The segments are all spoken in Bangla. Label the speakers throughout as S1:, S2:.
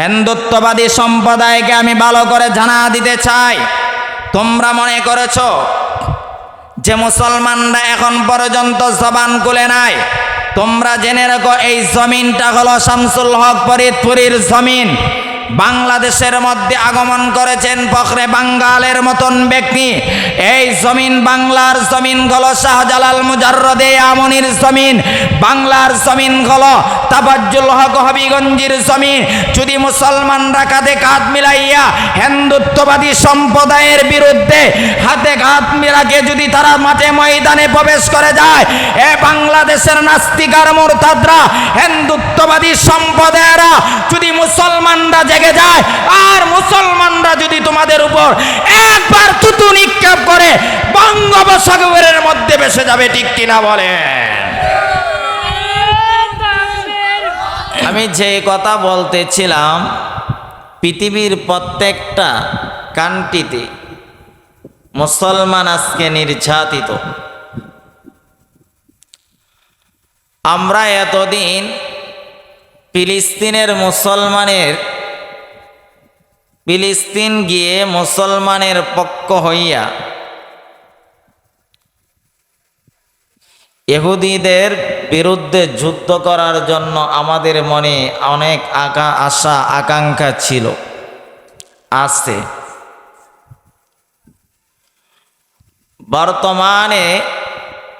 S1: হিন্দুত্ববাদী সম্প্রদায়কে আমি ভালো করে জানা দিতে চাই। তোমরা মনে করেছ যে মুসলমানরা এখন পর্যন্ত জবান খুলে নাই? তোমরা জেনে রাখো, এই জমিনটা হলো শামসুল হক ফরিদপুরীর জমিন। বাংলাদেশের মধ্যে আগমন করেছেন ফখরে বাঙ্গালের মতন ব্যক্তি। এই জমিন বাংলার জমিন হলো শাহজালাল মুজাররদে আমনির জমিন। বাংলার জমিন হলো তাবাজ্জুল হক হবিগঞ্জের জমিন। যদি মুসলমানরা কাঁধে কাঁধ মিলাইয়া হিন্দুত্ববাদী সম্প্রদায়ের বিরুদ্ধে হাতে কাঁধ মিলাকে যদি তারা মাঠে ময়দানে প্রবেশ করে যায়, এ বাংলাদেশের নাস্তিকার মোরতাদরা হিন্দুত্ববাদী সম্প্রদায়েরা যদি মুসলমানরা জেগে যায়। আর মুসলমানরা যদি তোমাদের উপর একবার তুতু নিক্ষেপ করে, বঙ্গোপসাগরের মধ্যে ভেসে যাবে, ঠিক কিনা বলে? আমি যে কথা বলতেছিলাম, পৃথিবীর প্রত্যেকটা কান্ট্রিতে মুসলমান আজকে নির্যাতিত। আমরা এতদিন ফিলিস্তিনের মুসলমানের ফিলিস্তিন গিয়ে মুসলমানের পক্ষ হইয়া ইহুদিদের বিরুদ্ধে যুদ্ধ করার জন্য আমাদের মনে অনেক আকা, আশা, আকাঙ্ক্ষা ছিল। আছে। বর্তমানে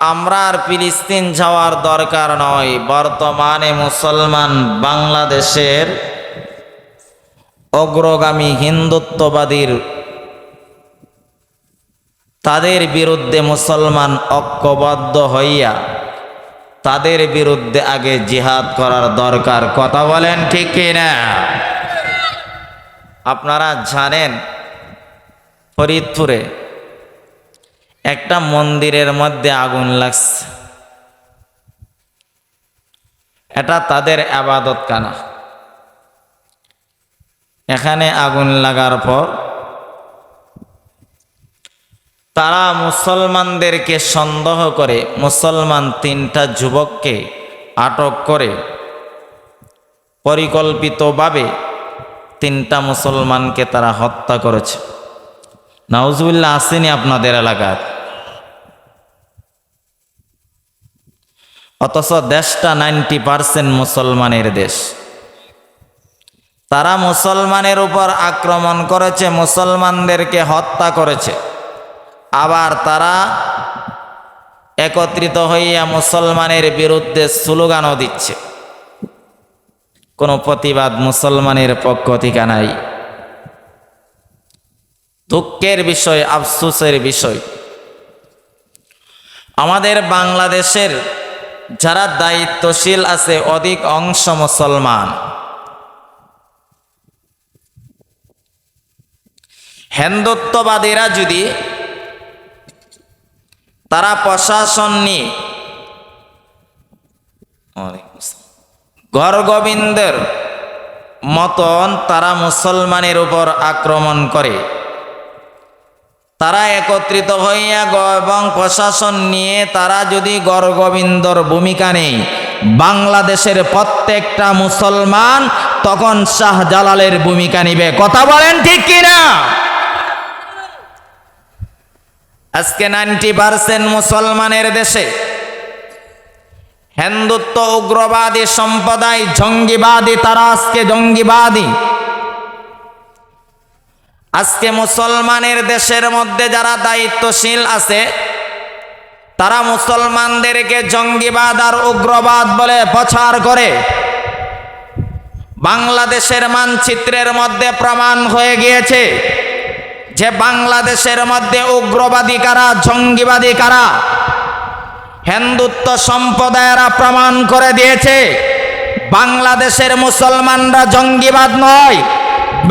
S1: আমরা আর ফিলিস্তিন যাওয়ার দরকার নয়। বর্তমানে মুসলমান বাংলাদেশের অগ্রগামী হিন্দুত্ববাদীর তাদের বিরুদ্ধে মুসলমান ঐক্যবদ্ধ হইয়া তাদের বিরুদ্ধে আগে জিহাদ করার দরকার। কথা বলেন ঠিক কিনা? আপনারা জানেন ফরিদপুরে একটা মন্দিরের মধ্যে আগুন লাগছে। এটা তাদের আবাদত কানা এখানে আগুন লাগার পর তারা মুসলমানদেরকে সন্দেহ করে, মুসলমান তিনটা যুবককে আটক করে পরিকল্পিতভাবে তিনটা মুসলমানকে তারা হত্যা করেছে। নাউজুবিল্লাহ, আসেনি আপনাদের এলাকার অথচ দেশটা নাইনটি পার্সেন্ট মুসলমানের দেশ। তারা মুসলমানের উপর আক্রমণ করেছে, মুসলমানদেরকে হত্যা করেছে। আবার তারা একত্রিত হইয়া মুসলমানের বিরুদ্ধে স্লোগানও দিচ্ছে। কোনো প্রতিবাদ মুসলমানের পক্ষ থেকে নাই। দুঃখের বিষয়, আফসোসের বিষয়। আমাদের বাংলাদেশের যারা দায়িত্বশীল আছে, অধিক অংশ মুসলমান। হিন্দুত্ববাদীরা যদি তারা প্রশাসন নিয়ে গর্গবিন্দের মতন তারা মুসলমানের উপর আক্রমণ করে, তারা একত্রিত হইয়া এবং প্রশাসন নিয়ে তারা যদি গর্গবিন্দর ভূমিকা নেই বাংলাদেশের প্রত্যেকটা মুসলমান তখন শাহজালালের ভূমিকা নিবে। কথা বলেন ঠিক কিনা? আজকে নাইনটি পার্সেন্ট মুসলমানের দেশে হিন্দুত্ব, উগ্রবাদী সম্প্রদায়, জঙ্গিবাদী, তারা আজকে জঙ্গিবাদী। আজকে মুসলমানের দেশের মধ্যে যারা দায়িত্বশীল আছে, তারা মুসলমানদেরকে জঙ্গিবাদ আর উগ্রবাদ বলে প্রচার করে। বাংলাদেশের মানচিত্রের মধ্যে প্রমাণ হয়ে গিয়েছে। যে বাংলাদেশের মধ্যে উগ্রবাদী কারা, জঙ্গিবাদী কারা, হিন্দুত্ব সম্প্রদায়েরা প্রমাণ করে দিয়েছে, বাংলাদেশের মুসলমানরা জঙ্গিবাদ নয়,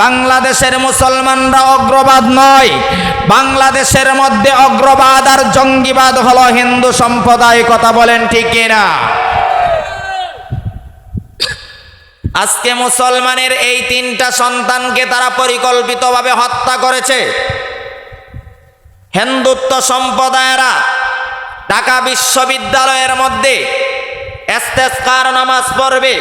S1: বাংলাদেশের মুসলমানরা অগ্রবাদ নয়, বাংলাদেশের মধ্যে অগ্রবাদ আর জঙ্গিবাদ হলো হিন্দু সম্প্রদায়, কথা বলেন ঠিক না আজকে মুসলমানের এই তিনটা সন্তানকে তারা পরিকল্পিতভাবে হত্যা করেছে। হিন্দুত্ব সম্প্রদায়েরা ঢাকা বিশ্ববিদ্যালয়ের মধ্যে এস্তেস্কার নামাজ পড়বে।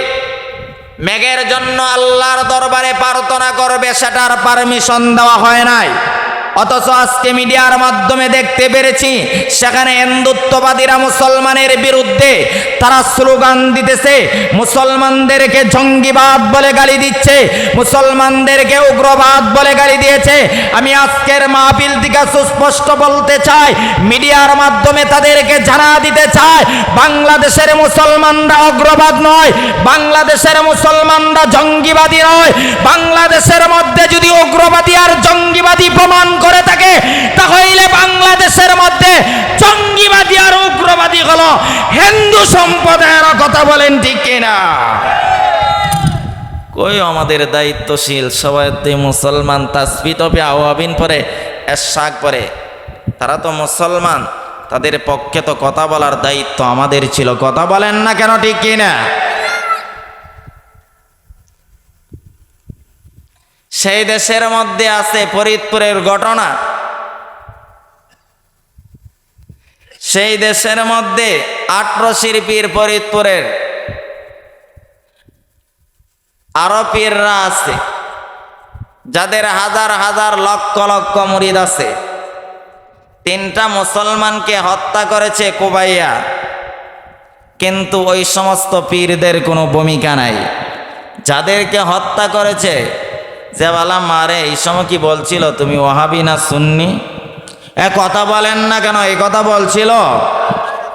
S1: মেঘের জন্য আল্লাহর দরবারে প্রার্থনা করবে, সেটার পারমিশন দেওয়া হয় নাই। অথচ আজকে মিডিয়ার মাধ্যমে দেখতে পেরেছি, সেখানে হিন্দুত্ববাদীরা মুসলমানের বিরুদ্ধে তারা স্লোগান দিতেছে, মুসলমানদেরকে জঙ্গিবাদ বলে গালি দিচ্ছে, মুসলমানদেরকে উগ্রবাদ বলে গালি দিয়েছে। আমি আজকের মাহফিল থেকে সুস্পষ্ট বলতে চাই, মিডিয়ার মাধ্যমে তাদেরকে জানা দিতে চাই, বাংলাদেশের মুসলমানরা অগ্রবাদ নয়, বাংলাদেশের মুসলমানরা জঙ্গিবাদী নয়, বাংলাদেশের মধ্যে যদি উগ্রবাদী আর জঙ্গিবাদী প্রমাণ করে থাকে, তাহলে বাংলাদেশের মধ্যে জঙ্গিবাদী আর উগ্রবাদী হলো হিন্দু সম্প্রদায়ের কথা বলেন ঠিক কিনা? কই আমাদের দায়িত্বশীল? সবাই মুসলমান তাসবিত হবে আওয়াবিন পরে এশাক পরে। তারা তো মুসলমান, তাদের পক্ষে তো কথা বলার দায়িত্ব আমাদের ছিল। কথা বলেন না কেন ঠিক কিনা? সেই দেশের মধ্যে আছে ফরিদপুরের ঘটনা। সেই দেশের মধ্যে আট্র শিল্পীর ফরিদপুরের আরও পীররা আছে, যাদের হাজার হাজার লক্ষ লক্ষ মুরিদ আছে। তিনটা মুসলমানকে হত্যা করেছে কোবাইয়া, কিন্তু ওই সমস্ত পীরদের কোনো ভূমিকা নাই। যাদেরকে হত্যা করেছে যে বালা মারে, এই সময় কি বলছিল, তুমি ওহাবি না সুন্নি? এ কথা বলেন না কেন, এই কথা বলছিল।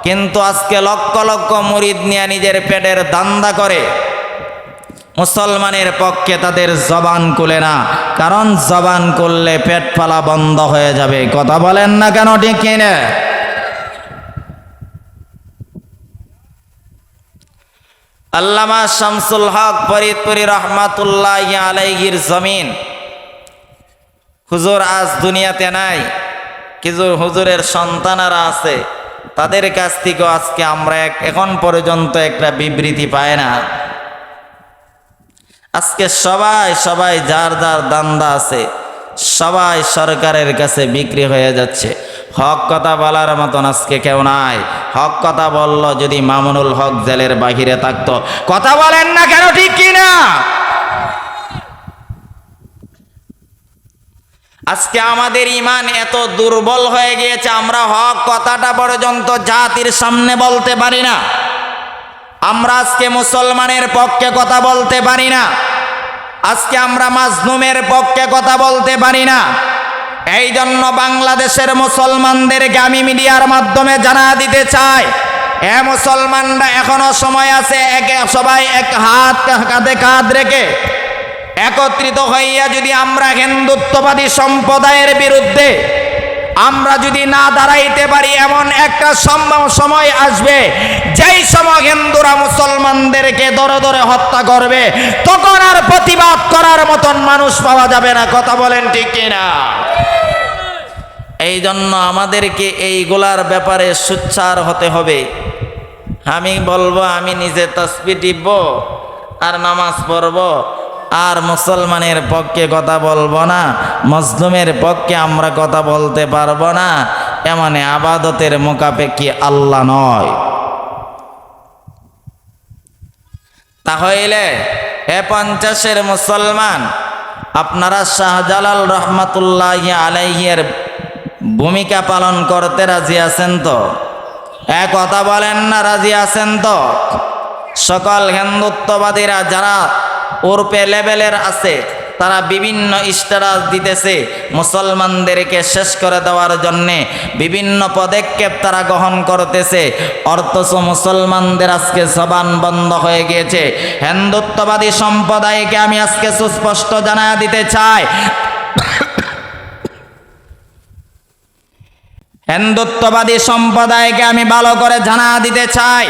S1: কিন্তু আজকে লক্ষ লক্ষ মুরিদ নিয়ে নিজের পেটের দান্দা করে, মুসলমানের পক্ষে তাদের জবান খুলে না। কারণ জবান করলে পেট পালা বন্ধ হয়ে যাবে। কথা বলেন না কেন, ঠিক কিনে? আল্লামা শামসুল হক ফরিদপুরি রহমাতুল্লাহ আলাইহির জমিন। হুজুর, আজ দুনিয়াতে নাই। কিছু হুজুরের সন্তানারা আছে, তাদের কাছ থেকেও আজকে আমরা এক- এখন পর্যন্ত একটা বিবৃতি পায় না। আজকে সবাই সবাই যার যার দান্দা আছে। সবাই সরকারের কাছে বিক্রি হয়ে যাচ্ছে। হক কথা বলার মতন আজকে কেউ নাই। হক কথা বলল যদি মামুনুল হক জেলের বাহিরে থাকতো। কথা বলেন না কেন, ঠিক কিনা আজকে আমাদের ইমান এত দুর্বল হয়ে গিয়েছে, আমরা হক কথাটা পর্যন্ত জাতির সামনে বলতে পারি না। আমরা আজকে মুসলমানের পক্ষে কথা বলতে পারি না। আজকে আমরা মাজনুমের পক্ষে কথা বলতে পারি না। এই জন্য বাংলাদেশের মুসলমানদের আমি মিডিয়ার মাধ্যমে জানা দিতে চাই। এ মুসলমানরা এখনও সময় আছে একে সবাই এক হাত কাঁধে কাঁধ রেখে একত্রিত হইয়া যদি আমরা হিন্দুত্ববাদী সম্প্রদায়ের বিরুদ্ধে আমরা যদি না দাঁড়াইতে পারি, এমন একটা সম্ভব সময় আসবে, যেই সময় হিন্দুরা মুসলমানদেরকে দরে দরে হত্যা করবে, তখন আর প্রতিবাদ করার মতন মানুষ পাওয়া যাবে না। কথা বলেন ঠিক কিনা? এই জন্য আমাদেরকে এইগুলার ব্যাপারে সুচ্চার হতে হবে। আমি বলব, আমি নিজে তসবি টিপব আর নামাজ পড়ব। আর মুসলমানের পক্ষে কথা বলব না মজলুমের পক্ষে আমরা কথা বলতে পারব না, এমন আবাদতের মোকাপেক্ষি আল্লাহ নয়। তাহলে এ পঞ্চাশের মুসলমান, আপনারা শাহজালাল রহমাতুল্লাহ আলাইহের ভূমিকা পালন করতে রাজি আছেন তো? এ কথা বলেন না, রাজি আছেন তো? সকল হিন্দুত্ববাদীরা যারা ওরপে লেভেলের আছে। তারা বিভিন্ন স্ট্যাটাস দিতেছে মুসলমানদেরকে শেষ করে দেওয়ার জন্যে। বিভিন্ন পদক্ষেপ তারা গ্রহণ করতেছে। অর্থচ মুসলমানদের আজকে জবান বন্ধ হয়ে গিয়েছে। হিন্দুত্ববাদী সম্প্রদায়কে আমি আজকে সুস্পষ্ট জানা দিতে চাই। হিন্দুত্ববাদী সম্প্রদায়কে আমি ভালো করে জানা দিতে চাই।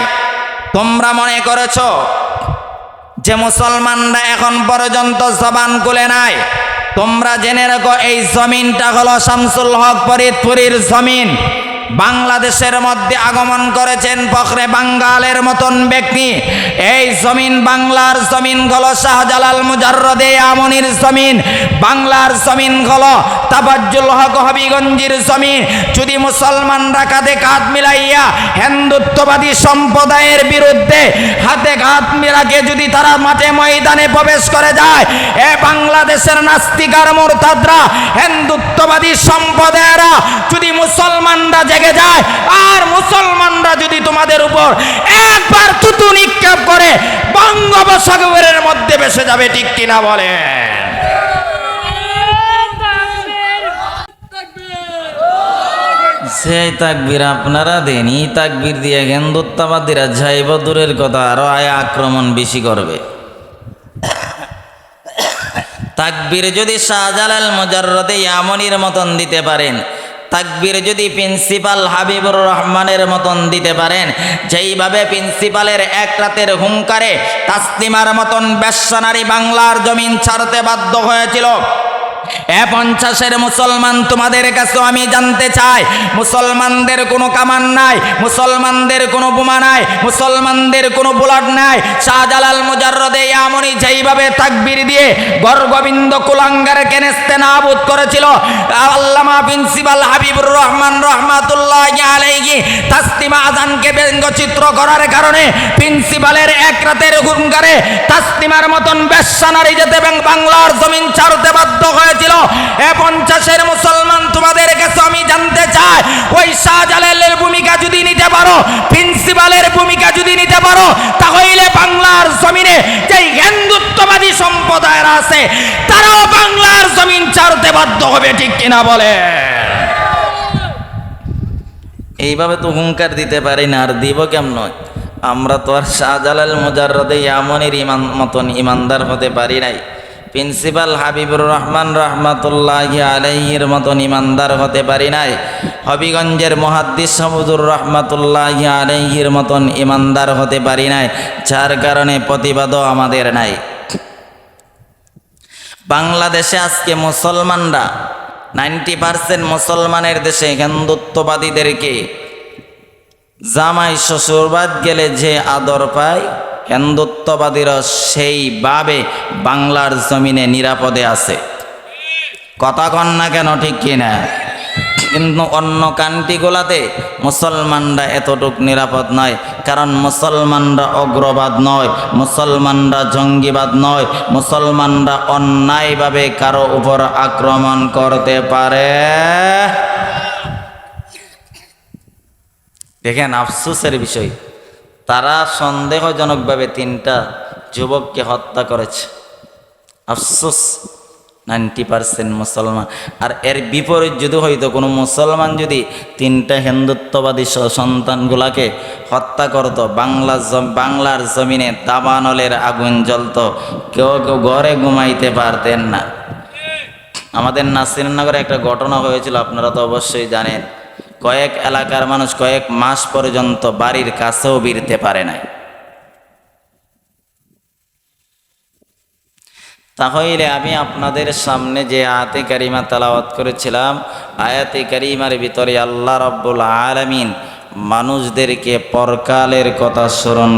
S1: তোমরা মনে করেছ যে মুসলমানরা এখন পর্যন্ত জবান খুলে নাই, তোমরা জেনে রাখো, এই জমিনটা হলো শামসুল হক ফরিদপুরীর জমিন। বাংলাদেশের মধ্যে আগমন করেছেন ফখরে বাঙ্গালের মতন ব্যক্তি। এই জমিন বাংলার জমিন গল শাহজালাল মুজাররদে আমনির জমিন। বাংলার জমিন হলো তাবাজ্জুল হক হবিগঞ্জের জমিন। যদি মুসলমানরা কাঁধে কাঁধ মিলাইয়া হিন্দুত্ববাদী সম্প্রদায়ের বিরুদ্ধে হাতে কাঁধ মিলাকে যদি তারা মাঠে ময়দানে প্রবেশ করে যায়, এ বাংলাদেশের নাস্তিকার মোরতাদরা হিন্দুত্ববাদী সম্প্রদায়েরা জেগে যায়। আর মুসলমানরা যদি তোমাদের উপর একবার তুতু নিক্ষেপ করে, বঙ্গোপসাগরের মধ্যে ভেসে যাবে, ঠিক কিনা বলে?
S2: সেই তাকবির আপনারা দেন ই তাকবির দিয়ে হিন্দুত্ববাদীরা যাইব দূরের কথা, আরও আয় আক্রমণ বেশি করবে। তাকবির যদি শাহজালাল মুজাররদে ইয়ামনির মতন দিতে পারেন তাকবির যদি প্রিন্সিপাল হাবিবুর রহমানের মতন দিতে পারেন, যেইভাবে প্রিন্সিপালের এক রাতের হুঙ্কারে তাসলিমার মতন বেশ্যনারী বাংলার জমিন ছাড়তে বাধ্য হয়েছিল এ পঞ্চাশের মুসলমান তোমাদের কাছে আমি জানতে চাই, মুসলমানদের কোনো কামান নাই, মুসলমানদের কোনো বোমা নাই, মুসলমানদের কোনো বুলাট নাই। শাহজালাল মুজাররদে এমনই যেইভাবে তাকবির দিয়ে গর্গবিন্দ কুলাঙ্গার কেনেস্তে নাবুদ করেছিল, আল্লামা প্রিন্সিপাল হাবিবুর রহমান রহমাতুল্লাহ আলাইহি তাসলিমা আজানকে ব্যঙ্গচিত্র করার কারণে প্রিন্সিপালের এক রাতের হুঙ্কারে তাসলিমার মতন বেশ্যা নারী যেতে বাংলার জমিন ছাড়তে বাধ্য হয়েছিল এ পঞ্চাশের মুসলমান, তোমাদের কাছে আমি জানতে চাই, ওই শাহজালালের ভূমিকা যদি নিতে পারো, প্রিন্সিপালের ভূমিকা যদি নিতে পারো, তাহলে বাংলার জমিনে যে হিন্দুত্ববাদী সম্প্রদায়ের আছে, তারাও বাংলার জমিন ছাড়তে বাধ্য হবে, ঠিক কিনা বলে? এইভাবে তো হুঙ্কার দিতে পারি না, আর দিব কেমন? আমরা তো আর শাহজালাল মুজাররদে এমনের ইমান মতন ইমানদার হতে পারি নাই। প্রিন্সিপাল হাবিবুর রহমান রহমাতুল্লাহ আলাইহির মতন ইমানদার হতে পারি নাই। হবিগঞ্জের মহাদ্দিস সমুদুর রহমাতুল্লাহ আলাইহির মতন ইমানদার হতে পারি নাই, যার কারণে প্রতিবাদও আমাদের নাই। বাংলাদেশে আজকে মুসলমানরা নাইনটি পার্সেন্ট মুসলমানের দেশে হিন্দুত্ববাদীদেরকে জামাই শ্বশুরবাদ গেলে যে আদর পায় হিন্দুত্ববাদীরা সেইভাবে বাংলার জমিনে নিরাপদে আছে। কথা কন না কেন ঠিক কিনা? কিন্তু অন্য কান্ট্রিগুলাতে মুসলমানরা এতটুক নিরাপদ নয়, কারণ মুসলমানরা অগ্রবাদ নয়, মুসলমানরা জঙ্গিবাদ নয়, মুসলমানরা অন্যায়ভাবে কারও উপর আক্রমণ করতে পারে। দেখেন, আফসোসের বিষয়। তারা সন্দেহজনকভাবে তিনটা যুবককে হত্যা করেছে। আফসোস, নাইনটি পার্সেন্ট মুসলমান। আর এর বিপরীত যদি হয়তো কোনো মুসলমান যদি তিনটা হিন্দুত্ববাদী সন্তানগুলাকে হত্যা করত, বাংলা বাংলার জমিনে দাবানলের আগুন জ্বলত, কেউ কেউ ঘরে ঘুমাইতে পারতেন না। আমাদের নাসিরনগরে একটা ঘটনা হয়েছিল, আপনারা তো অবশ্যই জানেন। কয়েক এলাকার মানুষ কয়েক মাস পর্যন্ত বাড়ির কাছেও বিরতে পারে নাই। তাহলে আমি আপনাদের সামনে যে আয়াতে কারিমা তালাওয়াত করেছিলাম, আয়াতে কারিমার ভিতরে আল্লাহ রব্বুল আলমিন মানুষদেরকে পরকালের কথা স্মরণ